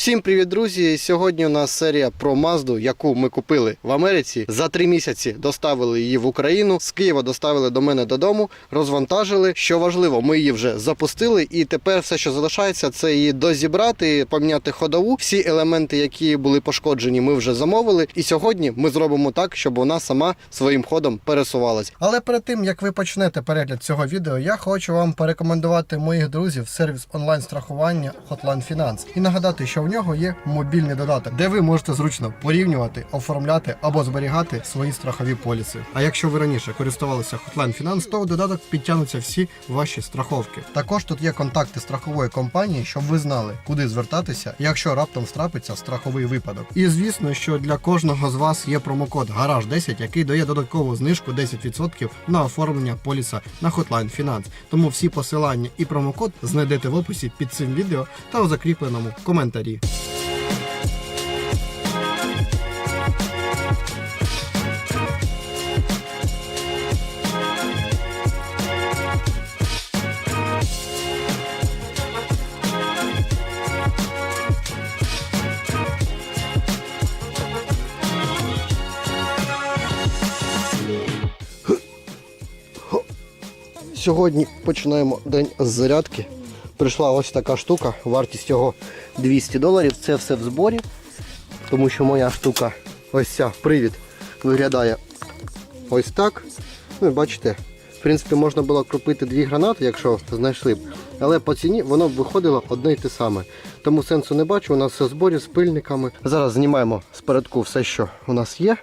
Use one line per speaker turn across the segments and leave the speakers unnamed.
Всім привіт, друзі! Сьогодні у нас серія про Мазду, яку ми купили в Америці. За три місяці доставили її в Україну. З Києва доставили до мене додому, розвантажили. Що важливо, ми її вже запустили, і тепер все, що залишається, це її дозібрати, поміняти ходову. Всі елементи, які були пошкоджені, ми вже замовили. І сьогодні ми зробимо так, щоб вона сама своїм ходом пересувалась. Але перед тим як ви почнете перегляд цього відео, я хочу вам порекомендувати моїх друзів сервіс онлайн страхування Hotline Finance і нагадати, що в нього є мобільний додаток, де ви можете зручно порівнювати, оформляти або зберігати свої страхові поліси. А якщо ви раніше користувалися Hotline Finance, то в додаток підтягнуться всі ваші страховки. Також тут є контакти страхової компанії, щоб ви знали, куди звертатися, якщо раптом страпиться страховий випадок. І звісно, що для кожного з вас є промокод Гараж 10, який дає додаткову знижку 10% на оформлення поліса на Hotline Finance. Тому всі посилання і промокод знайдете в описі під цим відео та у закріпленому коментарі. Сьогодні починаємо день з зарядки. Прийшла ось така штука, вартість його 200 доларів. Це все в зборі, тому що моя штука, ось ця привід, виглядає ось так. Ну і бачите, в принципі, можна було купити дві гранати, якщо знайшли б. Але по ціні воно б виходило одне й те саме. Тому сенсу не бачу, у нас все в зборі з пильниками. Зараз знімаємо з передку все, що у нас є.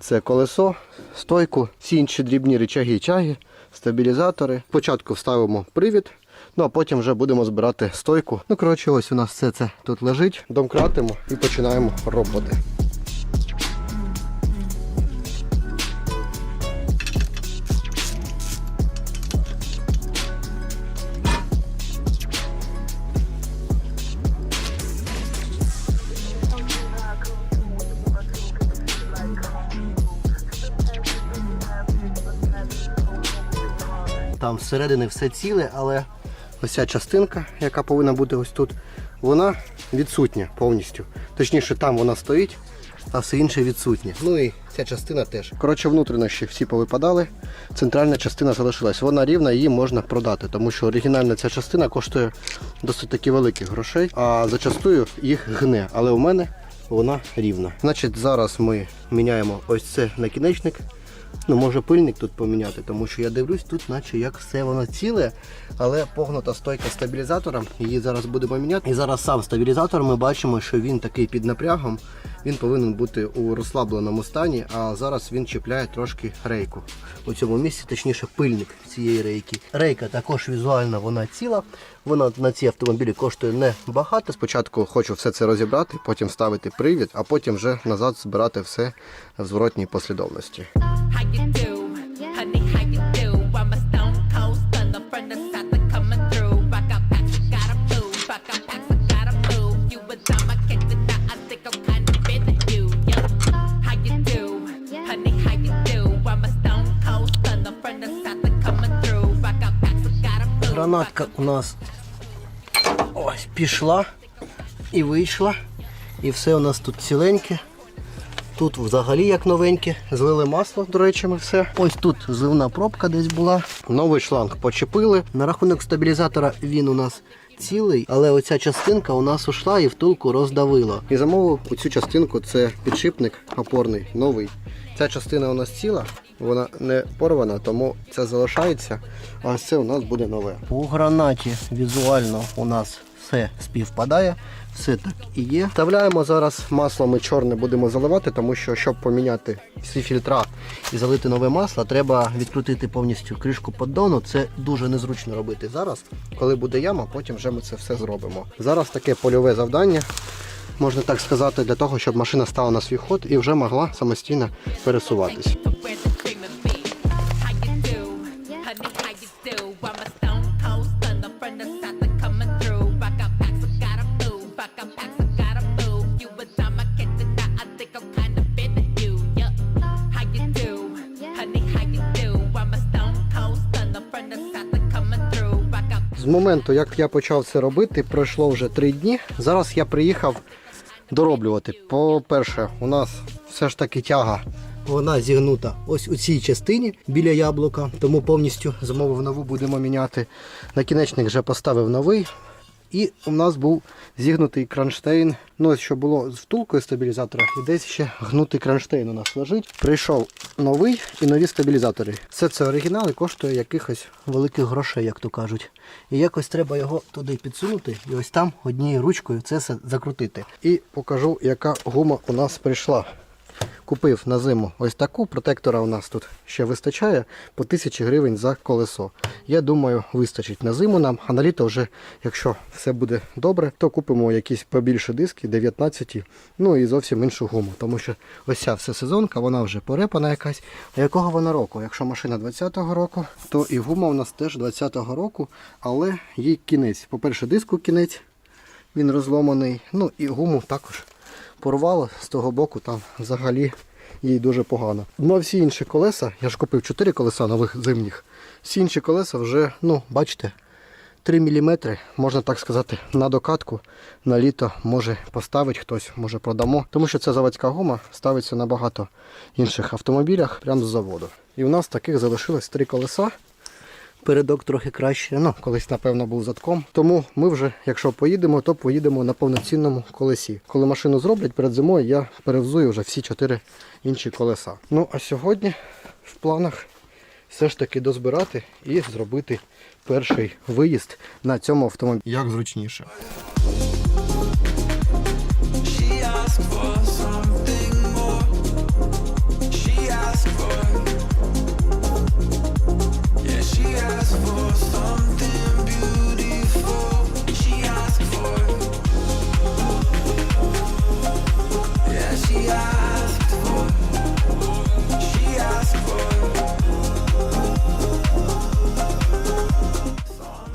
Це колесо, стойку, всі інші дрібні речаги чаги, стабілізатори. Спочатку вставимо привід, ну а потім вже будемо збирати стойку. Ну, коротше, ось у нас все це тут лежить. Домкратимо і починаємо роботи. Там всередині все ціле, але ось ця частинка, яка повинна бути ось тут, вона відсутня повністю. Точніше, там вона стоїть, а все інше відсутнє. Ну і ця частина теж. Коротше, внутрішні всі повипадали. Центральна частина залишилась. Вона рівна, її можна продати, тому що оригінальна ця частина коштує досить таки великих грошей, а зачастую їх гне. Але у мене вона рівна. Значить, зараз ми міняємо ось це накінечник. Ну, може пильник тут поміняти, тому що я дивлюсь, тут наче як все воно ціле, але погнута стойка стабілізатора. Її зараз будемо міняти. І зараз сам стабілізатор ми бачимо, що він такий під напрягом. Він повинен бути у розслабленому стані, а зараз він чіпляє трошки рейку. У цьому місці, точніше, пильник цієї рейки. Рейка також візуально вона ціла. Вона на цій автомобілі коштує не багато. Спочатку хочу все це розібрати, потім ставити привід, а потім вже назад збирати все в зворотній послідовності.
How you do, honey? How you do? I'm a stone cold stunner from the south. I'm coming through. I got packs, I gotta move. I got packs, I gotta move. You a time I can't deny. I think I'm kind of feeling you. Yeah. How you do, honey? How you do? I'm a stone cold stunner from the south. I'm coming through. I got packs, I gotta move.
Гранатка у нас ось пішла і вийшла. І все у нас тут ціленьке. Тут взагалі як новеньке. Злили масло, до речі, ми все. Ось тут зливна пробка десь була. Новий шланг почепили. На рахунок стабілізатора він у нас цілий, але оця частинка у нас ушла і втулку роздавила. І замовив оцю частинку це підшипник опорний, новий. Ця частина у нас ціла, вона не порвана, тому це залишається. А це у нас буде нове. По гранаті візуально у нас все співпадає, все так і є. Вставляємо зараз масло, ми чорне будемо заливати, тому що щоб поміняти всі фільтра і залити нове масло, треба відкрутити повністю кришку поддону. Це дуже незручно робити зараз. Коли буде яма, потім вже ми це все зробимо. Зараз таке польове завдання. Можна так сказати, для того, щоб машина стала на свій ход і вже могла самостійно пересуватись. Моменту, як я почав це робити, пройшло вже три дні. Зараз я приїхав дороблювати. По-перше, у нас все ж таки тяга. Вона зігнута ось у цій частині біля яблука, тому повністю замовив нову, будемо міняти. Накінечник вже поставив новий. І у нас був зігнутий кронштейн. Ну, ось що було з втулкою стабілізатора, і десь ще гнутий кронштейн у нас лежить. Прийшов новий і нові стабілізатори. Все це оригінал і коштує якихось великих грошей, як то кажуть. І якось треба його туди підсунути і ось там однією ручкою це все закрутити. І покажу, яка гума у нас прийшла. Купив на зиму ось таку. Протектора у нас тут ще вистачає по 1000 гривень за колесо. Я думаю, вистачить на зиму нам, а на літо вже, якщо все буде добре, то купимо якісь побільше диски, 19, ну і зовсім іншу гуму. Тому що ось ця вся сезонка, вона вже порепана якась. А якого вона року? Якщо машина 20-го року, то і гума у нас теж 20-го року, але їй кінець. По-перше, диску кінець, він розломаний. Ну і гуму також порвало з того боку, там взагалі їй дуже погано. Ну а всі інші колеса, я ж купив 4 колеса нових зимніх. Всі інші колеса вже, ну, бачите, 3 мм, можна так сказати, на докатку на літо може поставити хтось, може продамо. Тому що ця заводська гума ставиться на багато інших автомобілях прямо з заводу. І у нас таких залишилось 3 колеса. Передок трохи краще, ну колись напевно був задком. Тому ми вже, якщо поїдемо, то поїдемо на повноцінному колесі. Коли машину зроблять перед зимою, я перевзую вже всі чотири інші колеса. Ну а сьогодні в планах все ж таки дозбирати і зробити перший виїзд на цьому автомобілі. Як зручніше.
She asked for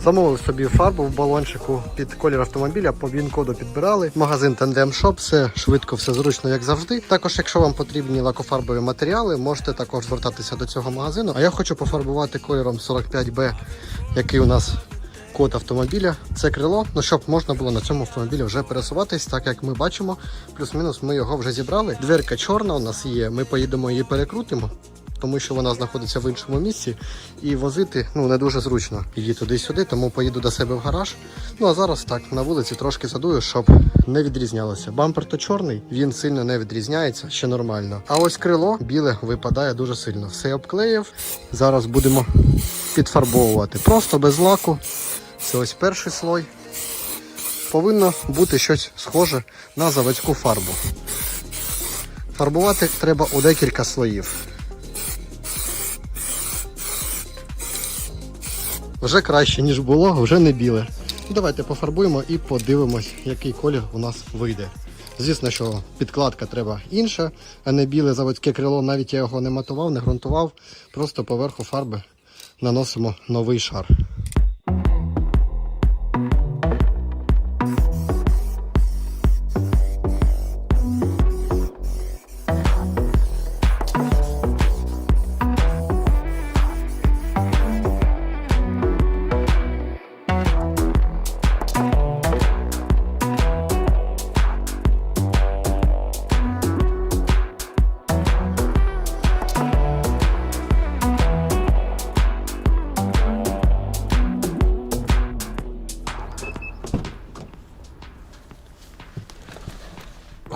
Замовив собі фарбу в балончику під колір автомобіля, по він-коду підбирали. Магазин Tandem Shop, все швидко, все зручно, як завжди. Також, якщо вам потрібні лакофарбові матеріали, можете також звертатися до цього магазину. А я хочу пофарбувати кольором 45B, який у нас код автомобіля. Це крило, ну щоб можна було на цьому автомобілі вже пересуватись, так як ми бачимо. Плюс-мінус ми його вже зібрали. Дверка чорна у нас є. Ми поїдемо її перекрутимо тому що вона знаходиться в іншому місці, і возити ну не дуже зручно її туди-сюди, тому поїду до себе в гараж. Ну а зараз так на вулиці трошки задую, щоб не відрізнялося. Бампер то чорний, він сильно не відрізняється, ще нормально. А ось крило біле випадає дуже сильно. Все обклеїв. Зараз будемо підфарбовувати. Просто без лаку. Це ось перший слой. Повинно бути щось схоже на заводську фарбу. Фарбувати треба у декілька слоїв. Вже краще, ніж було, вже не біле. Давайте пофарбуємо і подивимось, який колір у нас вийде. Звісно, що підкладка треба інша, а не біле заводське крило. Навіть я його не матував, не ґрунтував. Просто поверху фарби наносимо новий шар.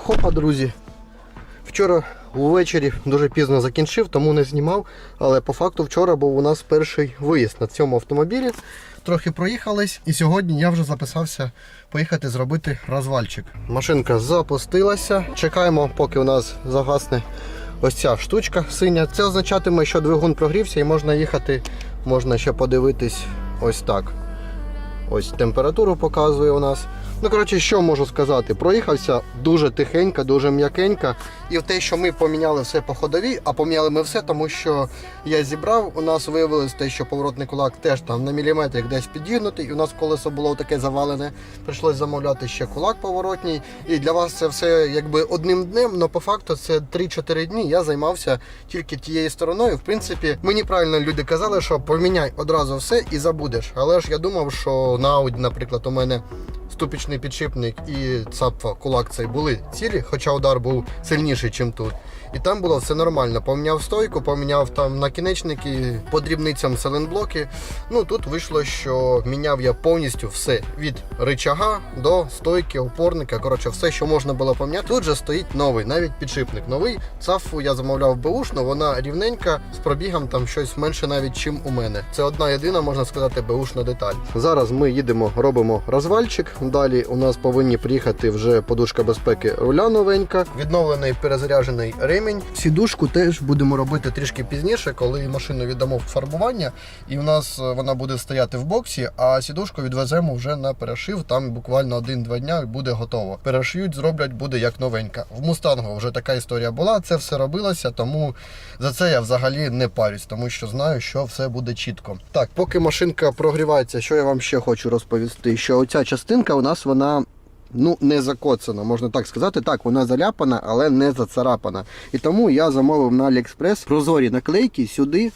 Хопа, друзі. Вчора увечері дуже пізно закінчив, тому не знімав. Але по факту вчора був у нас перший виїзд на цьому автомобілі. Трохи проїхались, і сьогодні я вже записався поїхати зробити розвальчик. Машинка запустилася. Чекаємо, поки у нас загасне ось ця штучка синя. Це означатиме, що двигун прогрівся і можна їхати, можна ще подивитись ось так. Ось температуру показує у нас. Ну, коротше, що можу сказати? Проїхався дуже тихенько, дуже м'якенько. І в те, що ми поміняли все по ходовій, а поміняли ми все, тому що я зібрав. У нас виявилось те, що поворотний кулак теж там на міліметрик десь підігнутий. І у нас колесо було таке завалене. Прийшлось замовляти ще кулак поворотній. І для вас це все якби одним днем, але по факту це 3-4 дні. Я займався тільки тією стороною. В принципі, мені правильно люди казали, що поміняй одразу все і забудеш. Але ж я думав, що на Audi, наприклад, у мене ступічний підшипник і цапфа, кулак цей були цілі, хоча удар був сильніший, ніж тут. І там було все нормально. Поміняв стойку, поміняв там накінечники, по дрібницям селенблоки. Ну тут вийшло, що міняв я повністю все від рычага до стойки, опорника. Коротше, все, що можна було поміняти. Тут же стоїть новий, навіть підшипник новий. Цафу я замовляв беушну, вона рівненька з пробігом там щось менше навіть, чим у мене. Це одна єдина, можна сказати, беушна деталь. Зараз ми їдемо, робимо розвальчик. Далі у нас повинні приїхати вже подушка безпеки руля новенька, відновлений перезаряджений ремінь. Сідушку теж будемо робити трішки пізніше, коли машину віддамо в фарбування, і у нас е, вона буде стояти в боксі, а сідушку відвеземо вже на перешив. Там буквально один-два дня і буде готово. Перешиють, зроблять, буде як новенька. В мустангу вже така історія була. Це все робилося, тому за це я взагалі не парюсь, тому що знаю, що все буде чітко. Так, поки машинка прогрівається, що я вам ще хочу розповісти, що оця частинка у нас вона. Ну, не закоцана, можна так сказати. Так, вона заляпана, але не зацарапана. І тому я замовив на AliExpress прозорі наклейки сюди.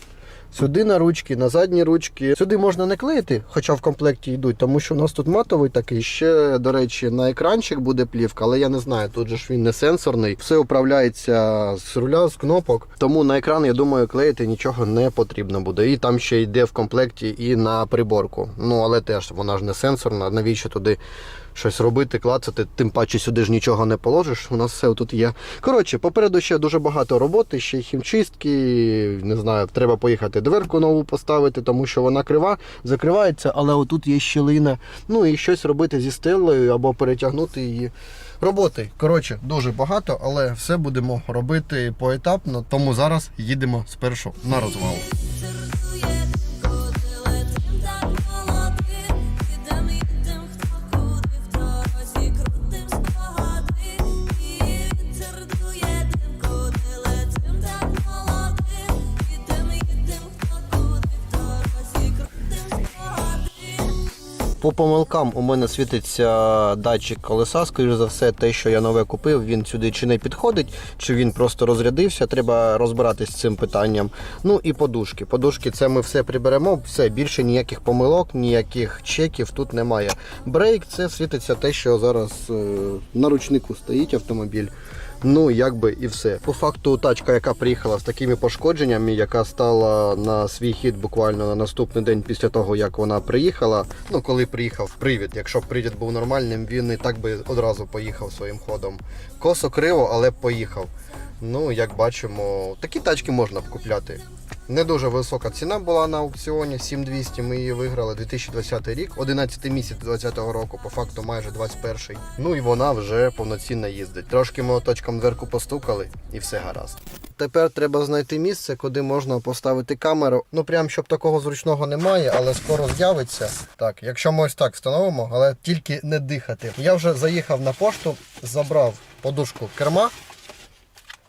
Сюди на ручки, на задні ручки. Сюди можна не клеїти, хоча в комплекті йдуть, тому що у нас тут матовий такий. Ще, до речі, на екранчик буде плівка, але я не знаю, тут же ж він не сенсорний. Все управляється з руля, з кнопок. Тому на екран, я думаю, клеїти нічого не потрібно буде. І там ще йде в комплекті і на приборку. Ну, але теж вона ж не сенсорна. Навіщо туди щось робити, клацати, тим паче сюди ж нічого не положиш. У нас все тут є. Коротше, попереду ще дуже багато роботи, ще й хімчистки. Не знаю, треба поїхати дверку нову поставити, тому що вона крива, закривається, але отут є щілина. Ну і щось робити зі стелею або перетягнути її. Роботи, коротше, дуже багато, але все будемо робити поетапно, тому зараз їдемо спершу на розвал. По помилкам у мене світиться датчик колеса. Скоріше за все, те, що я нове купив, він сюди чи не підходить, чи він просто розрядився. Треба розбиратись з цим питанням. Ну і подушки. Подушки це ми все приберемо. Все більше ніяких помилок, ніяких чеків тут немає. Брейк це світиться те, що зараз е, на ручнику стоїть автомобіль. Ну, якби і все. По факту, тачка, яка приїхала з такими пошкодженнями, яка стала на свій хід буквально на наступний день після того, як вона приїхала. Ну, коли приїхав привід. Якщо привід був нормальним, він і так би одразу поїхав своїм ходом. Косо криво, але поїхав. Ну, як бачимо, такі тачки можна купляти. Не дуже висока ціна була на аукціоні. 7200 ми її виграли 2020 рік, 11 місяць 2020 року, по факту майже 21. Ну і вона вже повноцінно їздить. Трошки молоточком дверку постукали і все гаразд. Тепер треба знайти місце, куди можна поставити камеру. Ну прям щоб такого зручного немає, але скоро з'явиться. Так, якщо ми ось так встановимо, але тільки не дихати. Я вже заїхав на пошту, забрав подушку керма.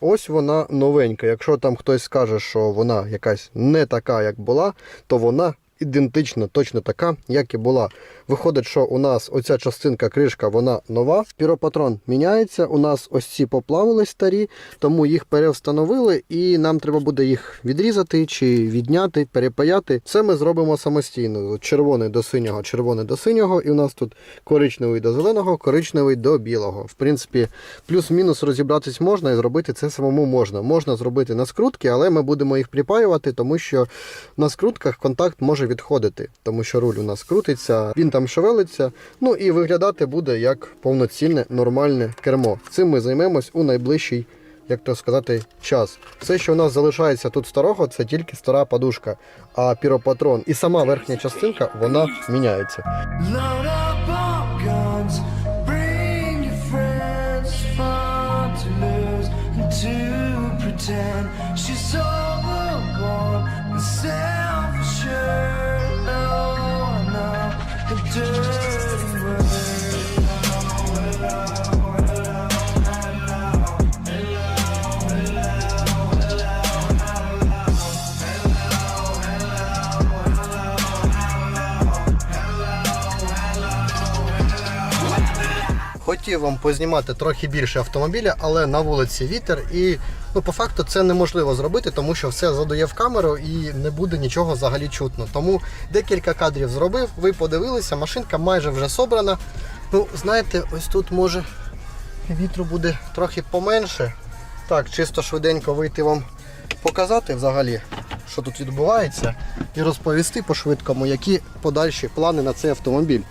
Ось вона новенька. Якщо там хтось скаже, що вона якась не така, як була, то вона ідентична, точно така, як і була. Виходить, що у нас оця частинка кришка, вона нова. Піропатрон міняється. У нас ось ці поплавились старі, тому їх перевстановили, і нам треба буде їх відрізати чи відняти, перепаяти. Це ми зробимо самостійно. Червоний до синього, червоний до синього, і у нас тут коричневий до зеленого, коричневий до білого. В принципі, плюс-мінус розібратись можна і зробити це самому можна. Можна зробити на скрутки, але ми будемо їх припаювати, тому що на скрутках контакт може відходити, тому що руль у нас крутиться, він там шевелиться. Ну і виглядати буде як повноцінне нормальне кермо. Цим ми займемось у найближчий. Як то сказати, час. Все, що у нас залишається тут старого, це тільки стара подушка. А піропатрон і сама верхня частинка вона міняється. Хотів вам познімати трохи більше автомобіля, але на вулиці вітер і ну по факту це неможливо зробити, тому що все задує в камеру і не буде нічого взагалі чутно. Тому декілька кадрів зробив. Ви подивилися, машинка майже вже собрана. Ну, знаєте, ось тут може вітру буде трохи поменше. Так, чисто швиденько вийти вам показати взагалі, що тут відбувається, і розповісти по-швидкому, які подальші плани на цей автомобіль.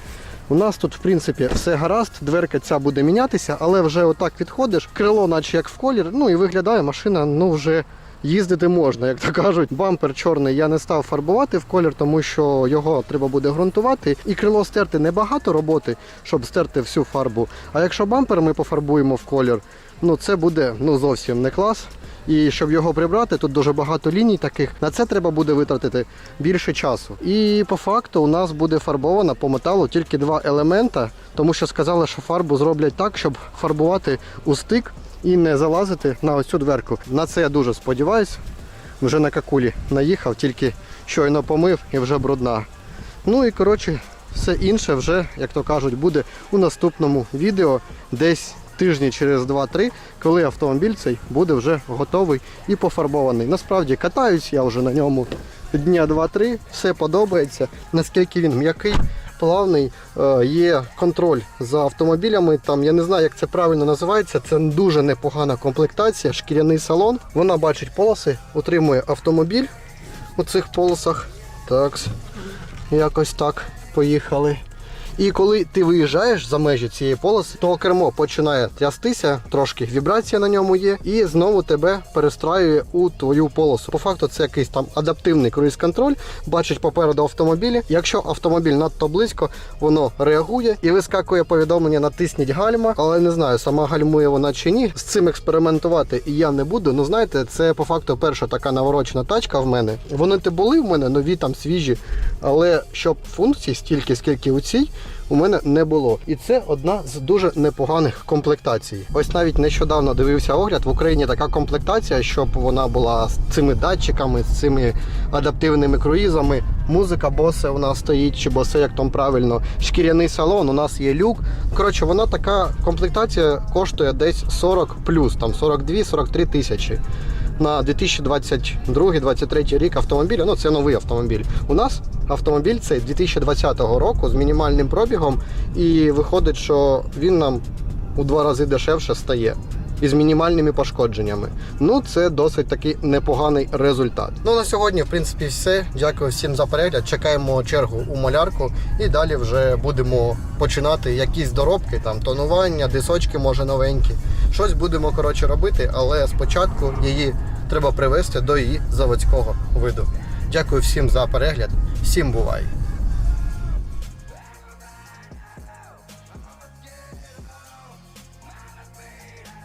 У нас тут, в принципі, все гаразд, дверка ця буде мінятися, але вже отак відходиш, крило, наче як в колір, ну і виглядає машина, ну вже їздити можна, як то кажуть. Бампер чорний я не став фарбувати в колір, тому що його треба буде ґрунтувати. І крило стерти небагато роботи, щоб стерти всю фарбу. А якщо бампер ми пофарбуємо в колір, ну це буде ну зовсім не клас. І щоб його прибрати, тут дуже багато ліній таких. На це треба буде витратити більше часу. І по факту у нас буде фарбовано по металу тільки два елемента, тому що сказали, що фарбу зроблять так, щоб фарбувати у стик і не залазити на оцю дверку. На це я дуже сподіваюся. Вже на какулі наїхав, тільки щойно помив і вже брудна. Ну і коротше, все інше вже, як то кажуть, буде у наступному відео десь тижні через 2-3, коли автомобіль цей буде вже готовий і пофарбований. Насправді катаюсь я вже на ньому дня 2-3, все подобається. Наскільки він м'який, плавний, е, є контроль за автомобілями. Там я не знаю, як це правильно називається. Це дуже непогана комплектація, шкіряний салон. Вона бачить полоси, утримує автомобіль у цих полосах. Так, якось так. Поїхали. І коли ти виїжджаєш за межі цієї полоси, то кермо починає трястися, трошки вібрація на ньому є, і знову тебе перестраює у твою полосу. По факту це якийсь там адаптивний круїз-контроль, бачить попереду автомобілі. Якщо автомобіль надто близько, воно реагує і вискакує повідомлення натисніть гальма, але не знаю, сама гальмує вона чи ні. З цим експериментувати і я не буду. Ну знаєте, це по факту перша така наворочена тачка в мене. Вони ти були в мене нові там свіжі, але щоб функцій стільки, скільки у цій. У мене не було, і це одна з дуже непоганих комплектацій. Ось навіть нещодавно дивився огляд в Україні така комплектація, щоб вона була з цими датчиками, з цими адаптивними круїзами. Музика босе у нас стоїть, чи босе, як там правильно. Шкіряний салон, у нас є люк. Коротше, вона така комплектація коштує десь 40 плюс, там 42-43 тисячі. На 2022-2023 рік автомобіля, ну це новий автомобіль. У нас автомобіль цей 2020 року з мінімальним пробігом, і виходить, що він нам у два рази дешевше стає. Із мінімальними пошкодженнями. Ну, це досить таки непоганий результат. Ну на сьогодні, в принципі, все. Дякую всім за перегляд. Чекаємо чергу у малярку і далі вже будемо починати якісь доробки, там тонування, дисочки, може новенькі. Щось будемо коротше робити, але спочатку її треба привести до її заводського виду. Дякую всім за перегляд. Всім бувай!